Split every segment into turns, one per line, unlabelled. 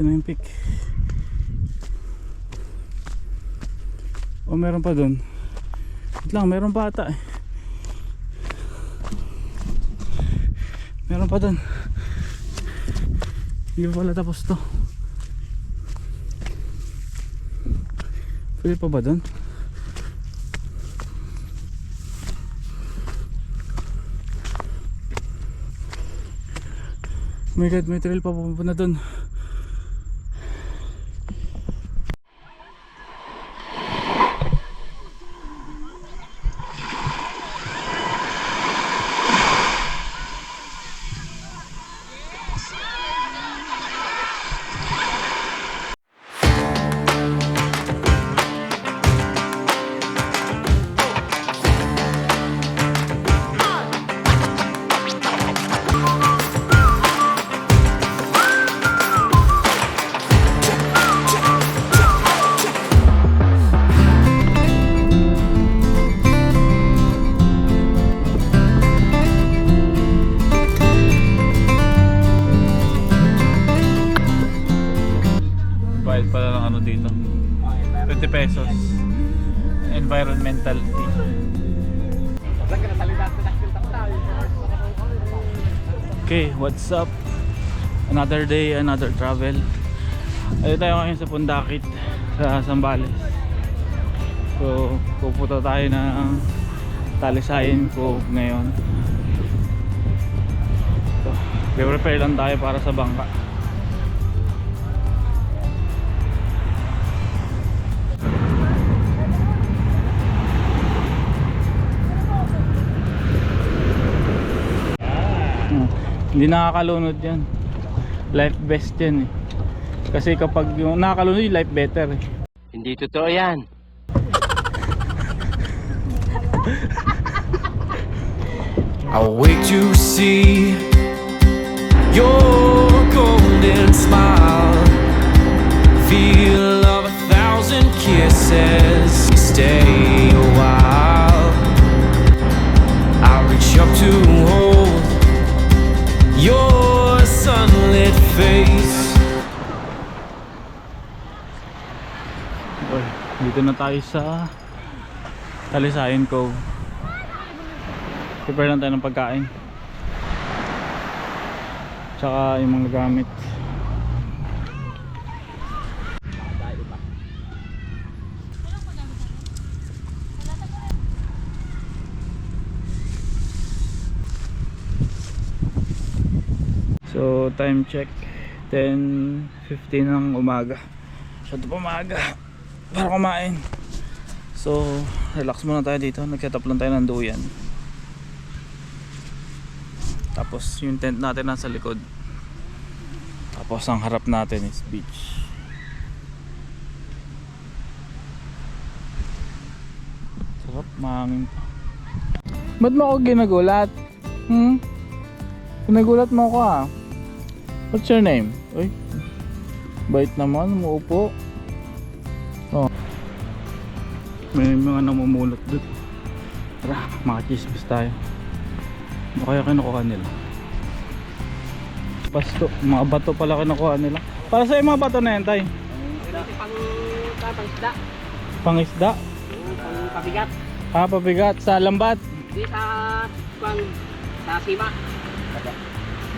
Ito na yung peak. O meron pa doon. Wait lang, meron pa ata eh. Meron pa doon. Hindi pa pala tapos to. Pwede pa ba doon? Oh my god, may trail pa pupunta doon. Up? Another day, another travel. Ayun tayo ngayon sa Pundakit sa Zambales. So, pupunta tayo ng Talisayan Cove ngayon. So, prepare lang tayo para sa bangka. Hindi nakakalunod yan. Life best yan eh. Kasi kapag yung nakakalunod yung life better eh.
Hindi totoo yan.
I wait to see your golden smile. Feel of a thousand kisses. Stay a while. I reach up to hold your sunlit face.
Uy, dito na tayo sa Talisayan Cove. Prepare lang tayo ng pagkain. Tsaka yung mga gamit. So time check 10.15 ng umaga. Masyado pa umaga Para kumain. So relax muna tayo dito. Nag-set up lang tayo ng duyan. Tapos yung tent natin nasa likod. Tapos ang harap natin is beach. Sarap, mahangin pa. Ba't mo ako ginagulat? Hmm? Ginagulat mo ako ah What's your name? Uy, bait naman, umuupo. Oh. May mga namumulot doon. Tara, makachismis tayo. Ano kaya kinukuha nila? Pasto, mga bato pala kinukuha nila. Para sa mga bato na yan, tay?
Pang pang isda.
Pangisda?
Pang pabigat.
Ah, pabigat sa lambat.
Di sa pang sa sima.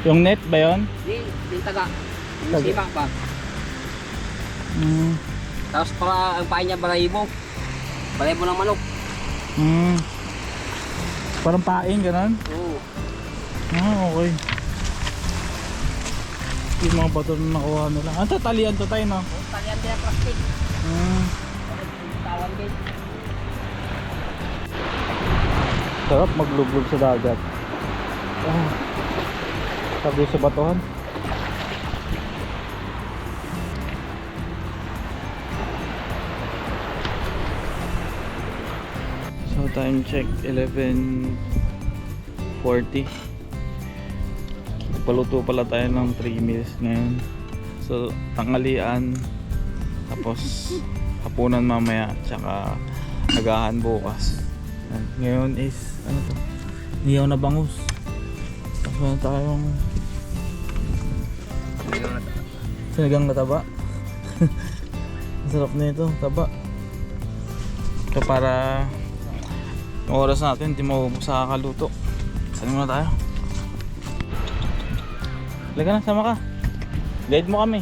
Yung net ba yon?
Di di taga.
Taga.
Yung sima pa.
Hmm.
Tapos para ang pain niya balahibo. Balahibo ng manok.
Hmm. Parang paing, ganun?
Oo.
Ah, okay. Yung mga bato na nakuha nila. Ang tatalian to tayo, no?
Talian din ang plastic.
Hmm.
Tawan din.
Sarap maglublog sa dagat. Ah. Sabi sa batuhan. So time check 11.40 Paluto pala tayo ng 3 meals ngayon So tanghalian Tapos hapunan mamaya Tsaka agahan bukas. Ngayon is ano to? Niyaw na bangus. Tapos meron tayong Sinigang na taba. Sarap na ito, taba. Ito para oras natin, hindi mo sa kakaluto. Saan muna tayo? Laga na, sama ka. Guide mo kami.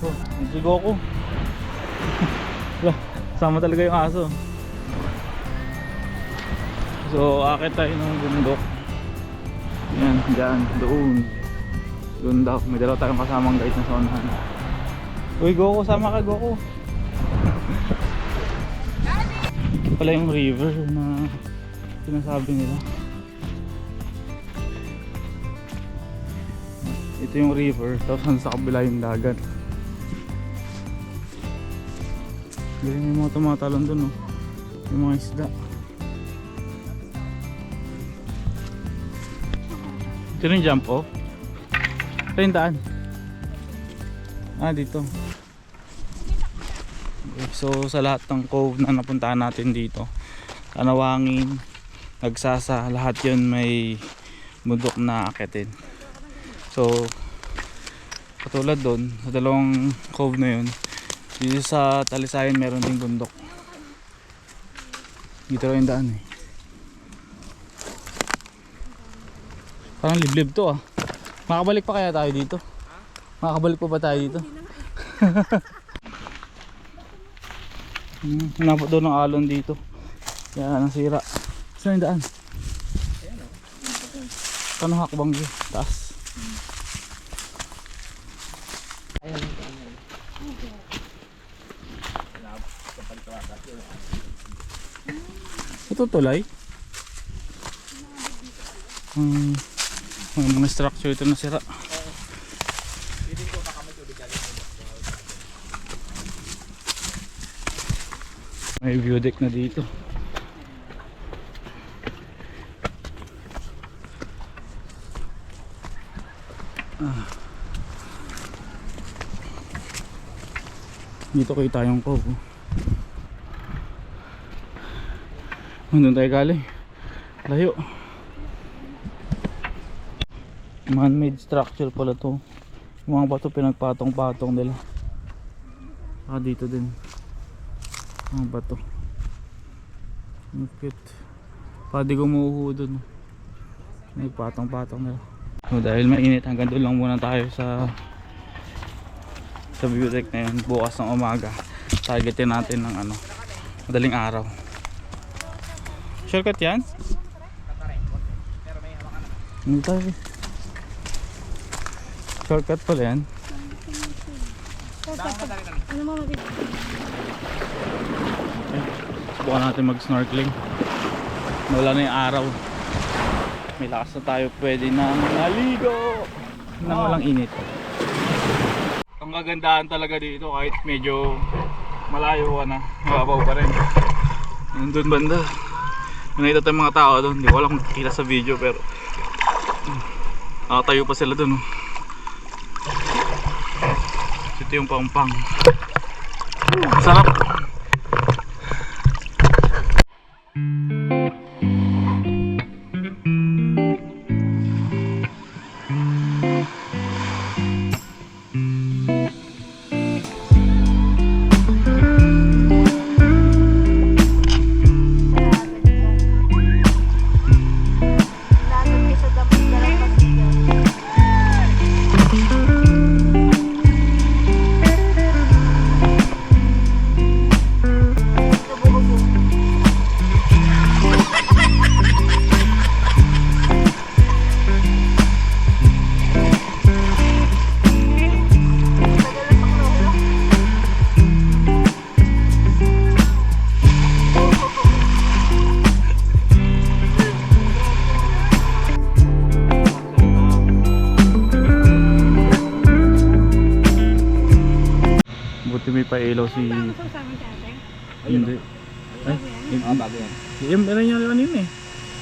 Oh, si Goku. Wala, sama talaga yung aso. So, akit tayo ng bundok. Yan, dyan, doon. Doon daw, may dalawa tayong kasamang guide na sa unahan. Uy, Goku, sama ka, Goku. Ito pala yung river na sinasabi nila. Ito yung river, tapos nasa kabila yung dagat. Galing may mga tumatalon dun, oh. Yung mga isda. Ito yung jump off. Ito. Ah, dito. So sa lahat ng cove na napuntahan natin dito, Anawangin, Nagsasa, lahat yun may bundok na akitin. So, katulad doon, sa dalawang cove na yun, dito sa Talisayan meron ding bundok. Dito rin yung daan eh. Parang liblib to ah. Makabalik pa kaya tayo dito? Makakabalik pa ba tayo dito? Hmm, Hanap doon ng alon dito. Yan, nasira. Saan yung daan? Paano hakbang yun? Taas. Ito tulay? Hmm, may mga structure ito nasira. May view deck na dito. Dito kita yung cove. oh. Doon tayo galing. Layo. Man-made structure pala to. Yung mga bato pinagpatong-patong nila. Ah, dito din. Mga bato. Ang cute. Pwede gumuho dun. May patong-patong nila. So, dahil mainit hanggang doon lang muna tayo sa sa deck na yun bukas ng umaga targetin natin ng ano madaling araw shortcut yan? hindi tayo shortcut pala yan.
Ano mo mabibig?
subukan natin mag snorkeling wala na yung araw. May lakas na tayo pwede na naligo! Nang walang init. Ang kagandahan talaga dito kahit medyo malayo ka na mababaw pa rin. Nandun banda. Nakita tayong mga tao doon. Hindi ko alam kung kita sa video pero nakatayo pa sila doon oh. Ito yung pampang. Sarap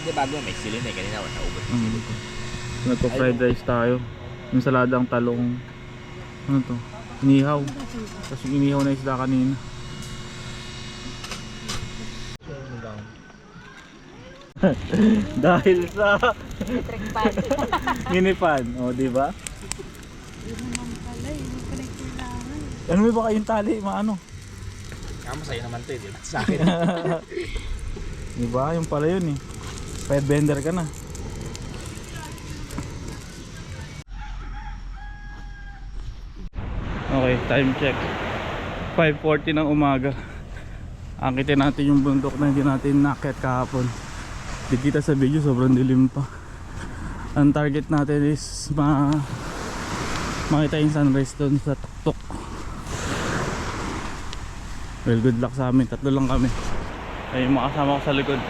Hindi,
bago. May silin eh. Kanina, wala ubos.
Mm. Nagpo-fried rice tayo. Yung saladang talong. Ano to? Inihaw. Tapos yung inihaw na isda kanina. Dahil sa
Electric pan.
minipan, o di ba?
Yung
Ano may ba kayong tali, maano?
Ah, masaya naman to eh, di ba? Sa akin.
Di ba? Yung pala yun eh. Pet bender ka na. Okay, time check. 5.40 ng umaga. Akitin natin yung bundok na hindi natin nakit kahapon. Di kita sa video, sobrang dilim pa. Ang target natin is ma makita yung sunrise doon sa tuktok. Well, good luck sa amin. Tatlo lang kami. Ay, makasama ko sa likod.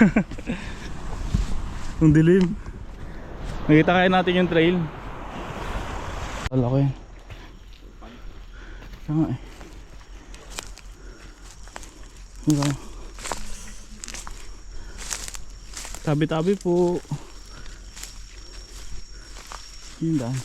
Ang dilim. Nakita kaya natin yung trail. Wala ko yan. Kaya nga eh. Diba? Tabi-tabi po. Yun daan.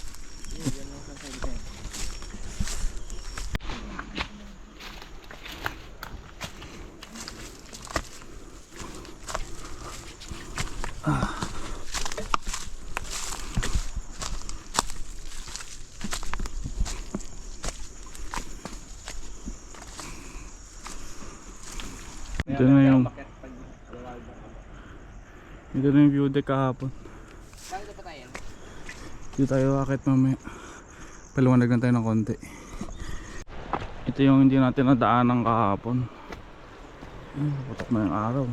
Ito na yung Ito na yung view deck kahapon.
Bakit pa tayo?
Dito tayo akit mamaya. Paliwanag lang tayo ng konti. Ito yung hindi natin nadaanan kahapon. Putok na yung araw.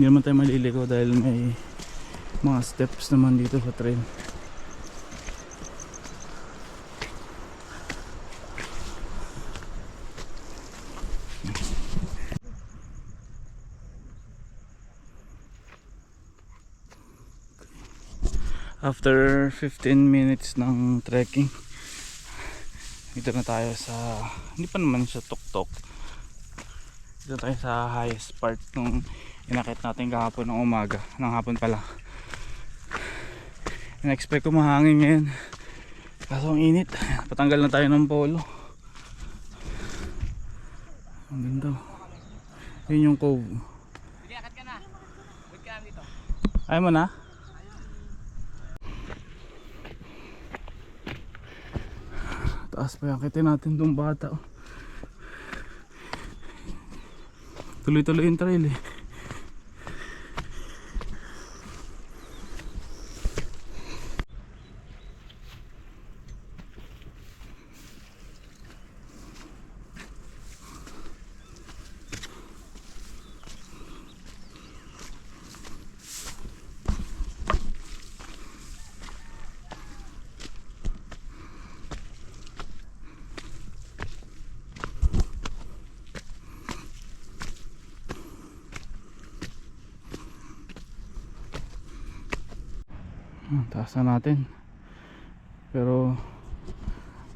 Hindi naman tayo maliligo dahil may mga steps naman dito sa train. After 15 minutes ng trekking, dito na tayo sa, hindi pa naman siya tuktok. Dito tayo sa highest part nung inakit natin kahapon ng umaga, ng hapon pala. In-expect ko mahangin ngayon. Kaso ang init. Patanggal na tayo ng polo. Ang ganda. Yun yung cove.
Sige, akat ka na. Wait ka lang dito.
Ayaw mo na? Taas pa yan. Kitin natin itong bata. oh. Tuloy-tuloy yung trail eh. Taas na natin. Pero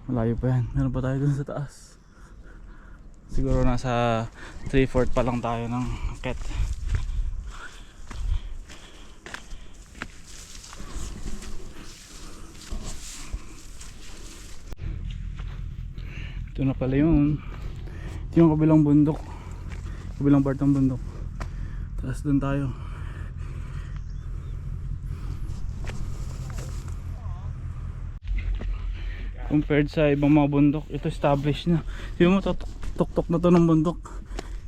malayo pa yan. Meron pa tayo dun sa taas. Siguro nasa 3-4 pa lang tayo ng ket. Ito na pala yun. Ito yung kabilang bundok. Kabilang part ng bundok. Taas dun tayo. Compared sa ibang mga bundok ito established na. Yung mo tuk-tuk na to ng bundok.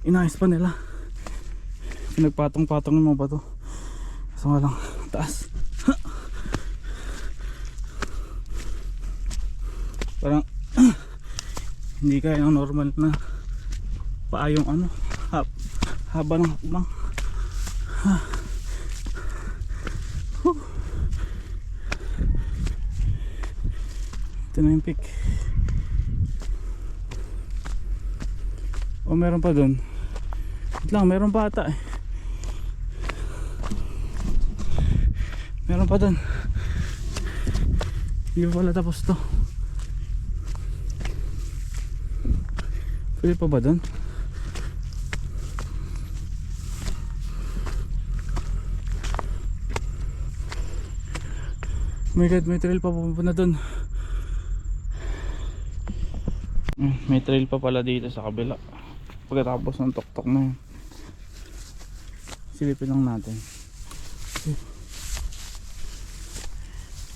Inayos pa nila. Pinagpatong-patong yung mga bato. So lang taas. Parang hindi kaya ng normal na paayong ano. Hab, haba ng hakbang Ito yung peak. O meron pa dun. Wait lang, meron pa ata eh. Meron pa dun. Hindi pa pala tapos to. Pwede pa ba dun? Oh my god, may trail pa pupunta dun. Mm, May trail pa pala dito sa kabila. Pagkatapos ng tuktok na yun. Silipin lang natin.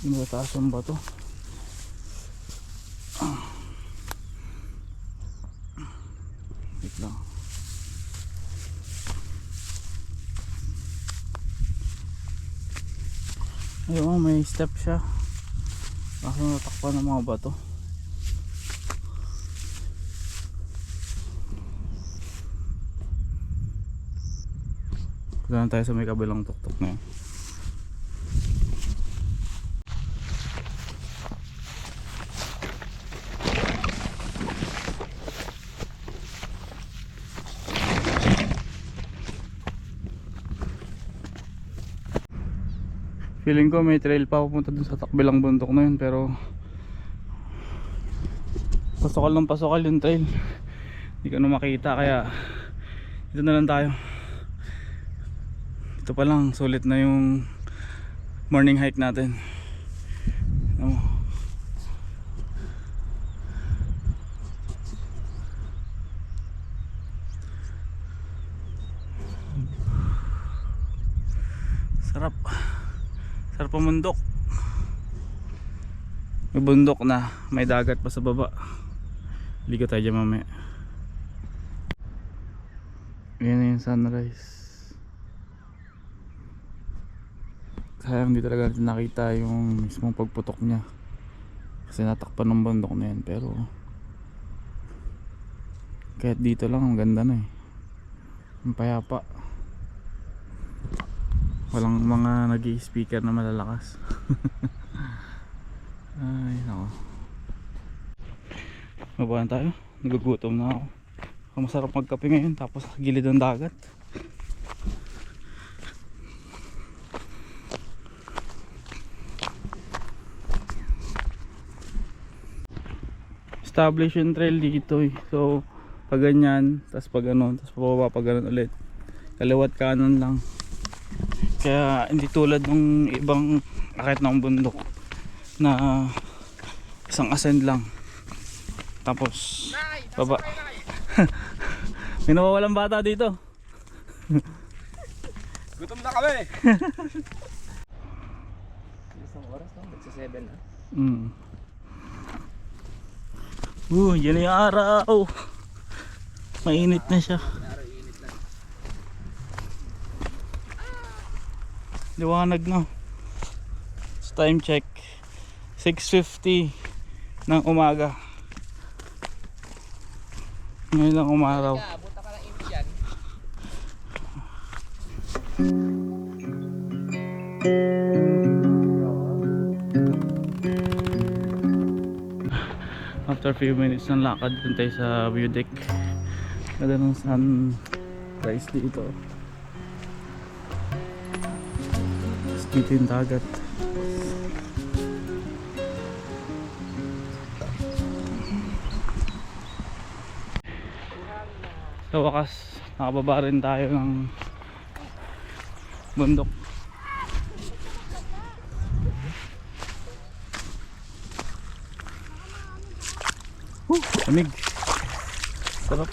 Mataas ang bato. Wait lang. Ayun, may step siya. Kaso natakpan ng mga bato. Punta na tayo sa may kabilang tuktok na yun. Feeling ko may trail pa pupunta dun sa takbilang bundok na yun pero pasokal ng pasokal yung trail hindi ko na makita kaya dito na lang tayo ito pa lang sulit na yung morning hike natin. Oh. sarap. Sarap ang bundok may bundok na may dagat pa sa baba. Ligo tayo dyan mamaya. Yan yung sunrise sayang di talaga natin nakita yung mismong pagputok niya. Kasi natakpan ng bundok na yan pero kahit dito lang ang ganda na eh. Ang payapa. Walang mga nag speaker na malalakas. Ay nako. Mababa na tayo. Nagugutom na ako. Masarap magkape ngayon tapos gilid ng dagat establish yung trail dito eh. so pag ganyan tapos pag ano tapos pababa pag ganun ulit kaliwat kanan lang kaya hindi tulad ng ibang akit ng bundok na isang ascend lang tapos baba may nawawalang bata dito
Gutom na kami! Isang oras na, magsa 7 na.
mm. Uh yan yung araw. Mainit na siya. Liwanag na It's time check. 6.50 ng umaga. Ngayon lang umaraw.
Buta ka ng imig yan.
after few minutes ng lakad dun tayo sa view deck ganda ng sunrise dito. Dito yung dagat. Sa wakas nakababa rin tayo ng bundok lamig. Sarap.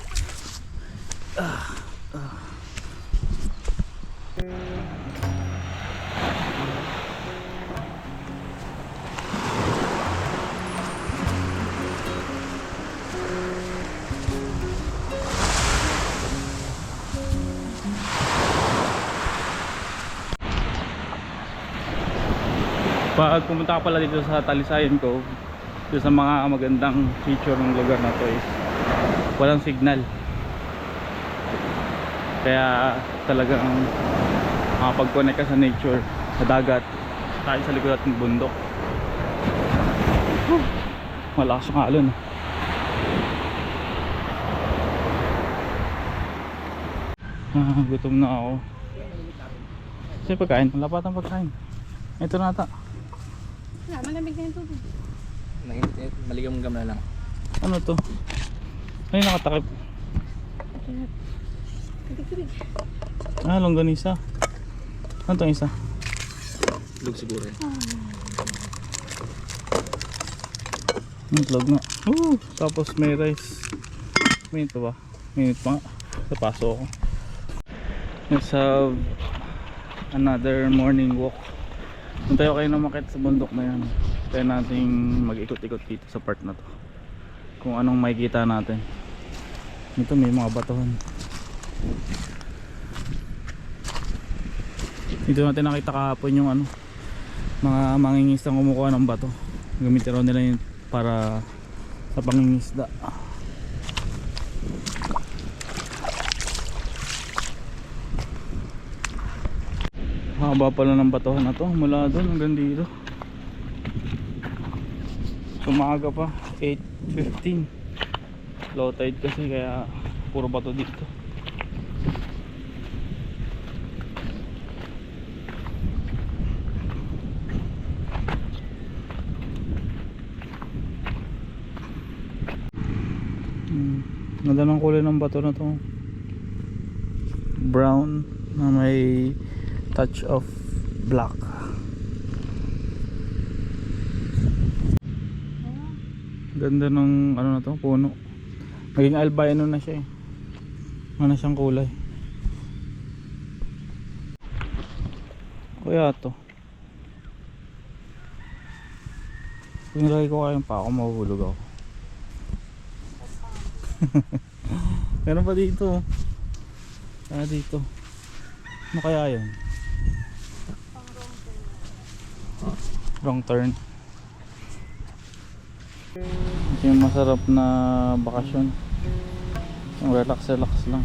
Pag pumunta ka pala dito sa Talisayan Cove, dito sa mga magandang feature ng lugar na to is walang signal. Kaya talagang makapag-connect ka sa nature, sa dagat, tayo sa likod ng bundok. Whew, Malakas yung alon. Ah, gutom na ako. Kasi pagkain, wala pa pagkain. Ito na ata.
Wala, malamig na yung tubig.
Nanginit, maligam gam na lang.
Ano to? Ay, nakatakip.
Tubig-tubig.
Ah, longganisa. Ano tong isa?
Lug siguro eh.
Yung vlog nga. Woo! Tapos may rice. Minute pa ba? Minute pa nga. Sa paso ako. Let's have another morning walk Kung tayo kayo namakit sa bundok na yan, tayo nating mag-ikot-ikot dito sa part na to. Kung anong makikita natin. Ito may mga batuhan. Dito natin nakita kahapon yung ano, mga mangingisdang kumukuha ng bato. Gamitin raw nila yun para sa pangingisda. Haba pala ng batuhan na to mula doon hanggang dito. Umaga pa, 8.15 Low tide kasi kaya puro bato dito. Hmm. Ganda ng kulay ng bato na to. Brown na may touch of black Ganda ng ano na to, puno. Naging albino na siya eh. Ano na siyang kulay. Kaya to. Kung nilagay ko kayong pa ako, mahuhulog ako. Meron pa dito. Ah, dito. Ano kaya yan? Wrong turn. Ito yung masarap na bakasyon. Yung relax relax lang.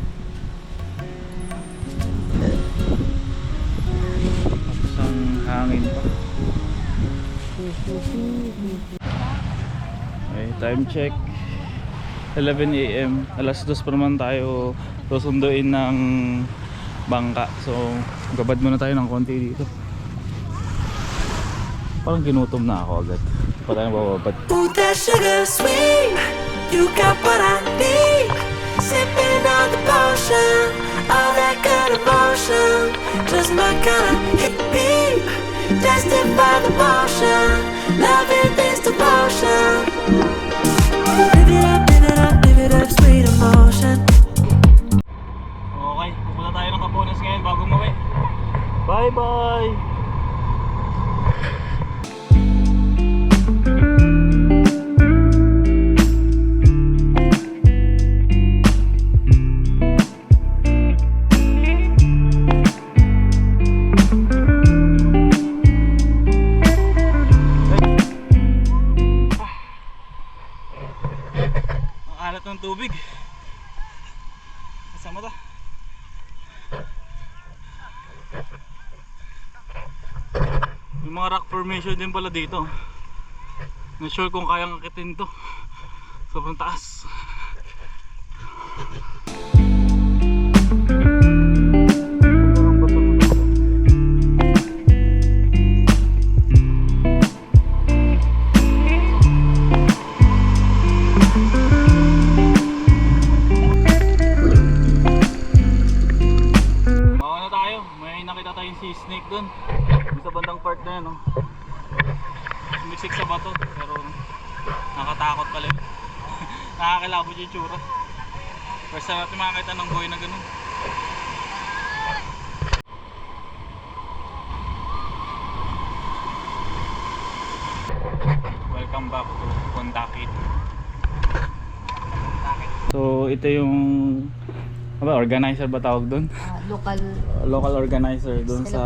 Tapos ang hangin pa. Okay, time check. 11 a.m. Alas 2 pa naman tayo susunduin ng bangka. So, gabad muna tayo ng konti dito. Parang ginutom na ako agad. Tayo bababad.
Ooh, that sugar sweet. You got what I need. Sipping on the potion. All that good emotion. Just my kind of hit me. Destined by the motion. Loving this devotion. Live it up, live it up, live it up, sweet emotion.
Okay, pupunta tayo ng Kapones ngayon bago umuwi. Bye bye! Alat ng tubig. Kasama to. Mga rock formation din pala dito. Not sure kung kayang akitin to. Sobrang taas. Bawa na tayo. May nakita tayong sea snake dun. Sa bandang part na yan, no? Sumisik sa bato. Pero nakatakot pala yun. Nakakilabot yung tsura. First time natin makakita ng buhay na ganun. Welcome back to Kondakit. So ito yung ano ba, organizer ba tawag doon?
Ah, local
local organizer doon
Sila
sa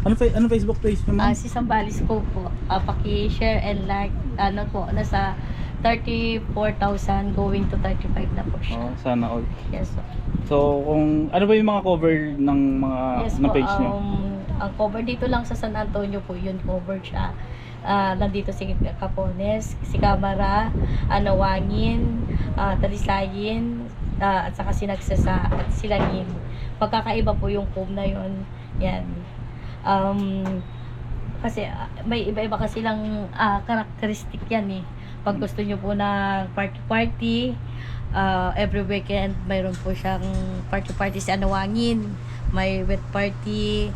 ano fa- ano Facebook page mo?
ah
ma'am?
si Sambales po po Ah, paki-share and like ano po nasa 34,000 going to 35 na po siya.
Oh, sana all.
Yes po.
So kung ano ba yung mga cover ng mga
yes
na
po.
page niyo?
Um, ang cover dito lang sa San Antonio po yun cover siya. Ah, nandito si Capones, si Camara, Anawangin, ah, Talisayin, ah, at saka sinagsasa at silangin. Pagkakaiba po yung cove na yun. Yan. Um, kasi ah, may iba-iba kasi lang ah, karakteristik yan eh. Pag gusto nyo po na party-party, ah, every weekend mayroon po siyang party-party sa Anawangin. May wet party,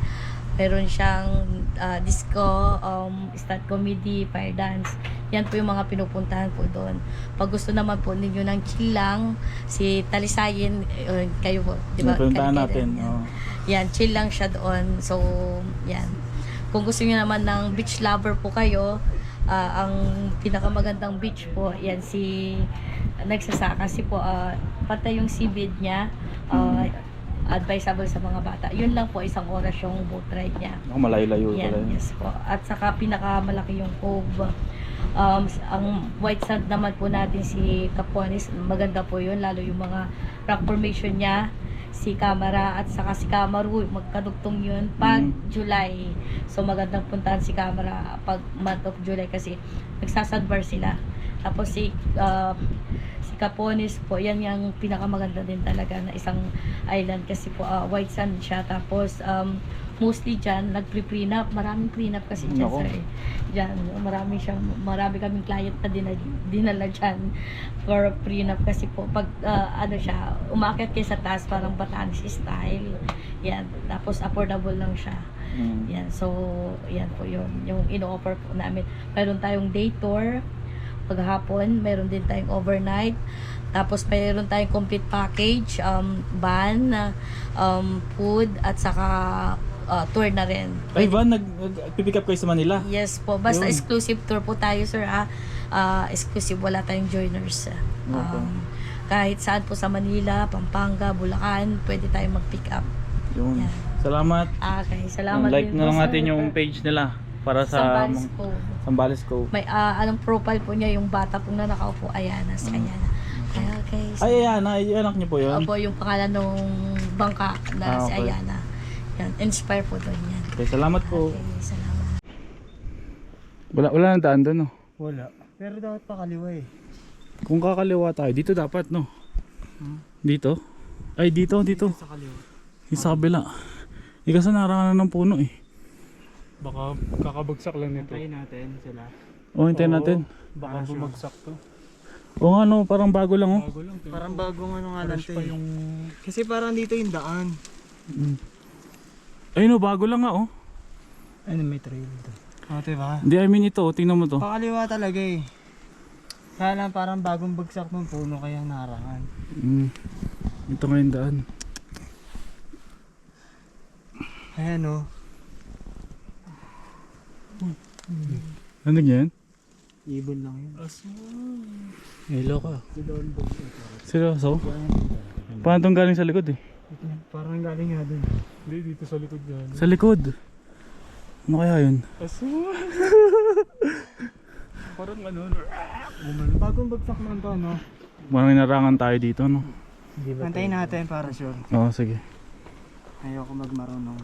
mayroon siyang ah, disco, um, stand comedy, fire dance. Yan po yung mga pinupuntahan po doon. Pag gusto naman po ninyo ng chill lang, si Talisayin, eh, kayo po, di ba?
Puntahan natin.
yan.
Oh.
Yan, chill lang siya doon. So, yan. kung gusto niyo naman ng beach lover po kayo, ah, ang pinakamagandang beach po, yan si nagsasaka kasi po ah, patay yung seabed niya. ah, advisable sa mga bata. Yun lang po isang oras yung boat ride niya.
Ako malayo-layo
Yan,
yun.
yes po. At saka pinakamalaki yung cove. Um, ang white sand naman po natin si Capones, maganda po yun, lalo yung mga rock formation niya, si Camara at saka si Camaru, magkadugtong yun pag
Mm.
July. So magandang puntahan si Camara pag month of July kasi nagsasandbar sila. Tapos si uh, si Capones po, yan yung pinakamaganda din talaga na isang island kasi po uh, white sand siya. Tapos um, mostly dyan, nagpre-prenup. Maraming prenup kasi dyan,
Nako.
sir. eh. Dyan, marami siyang, marami kaming client na dinala, dinala dyan for prenup kasi po, pag uh, ano siya, umakit kayo sa taas, parang Batanes style. Yan. Tapos affordable lang siya.
Mm.
Yan. So, yan po yun. Yung ino-offer po namin. Meron tayong day tour. Paghapon, meron din tayong overnight. Tapos, meron tayong complete package. Um, van, um, food, at saka uh, tour na rin.
Ay, Van, nag, nag-pick up kayo sa Manila.
Yes po. Basta
Yun.
exclusive tour po tayo, sir. Ah, Ah, exclusive. Wala tayong joiners. Um,
Okay.
kahit saan po sa Manila, Pampanga, Bulacan, pwede tayong mag-pick up.
Yun.
Yan.
Salamat.
Okay, salamat
like
din
na lang natin yung page nila para sa
Sambales po.
Sambales.
May ah, anong profile po niya yung bata pong na nakaupo Ayana sa kanya na. Ay, okay.
Mm. Ay, Ayana, ay, anak niyo po yun.
Opo, yung pangalan nung bangka na
Ah,
si
okay.
Ayana. Yan, inspire po doon yan.
Okay, salamat po.
Okay, salamat.
Wala, wala nang daan doon, no?
Wala. Pero dapat pa kaliwa eh.
Kung kakaliwa tayo, dito dapat, no? Dito? Ay, dito, dito.
Sa kaliwa.
Yung sa kabila. Ikaw sa narangan ng puno, eh.
Baka kakabagsak lang nito.
Hintayin natin sila.
O, hintayin
Oo.
natin.
Baka bumagsak to.
O nga, no, parang bago lang, oh.
Bago lang.
Parang bagong ano nga lang to eh.
yung...
Kasi parang dito yung daan.
Ay, no, bago lang nga, oh.
Ano may trail to. O, diba?
Hindi, I mean ito, oh. tingnan mo to.
Pakaliwa talaga eh. Kaya lang parang bagong bagsak ng puno kaya narangan.
Mm. Ito nga yung daan.
Ayan o.
Ano yan?
Ibon lang yun.
Hello ka. Seryoso? Paano itong galing sa likod, eh?
Parang galing nga dun.
Hindi, dito sa likod yan.
Sa likod. Ano kaya yun?
Aso! Parang ano,
Bagong bagsak lang to no.
Parang inarangan tayo dito, no?
Antayin natin para sure.
Oo, sige.
Ayoko magmarunong.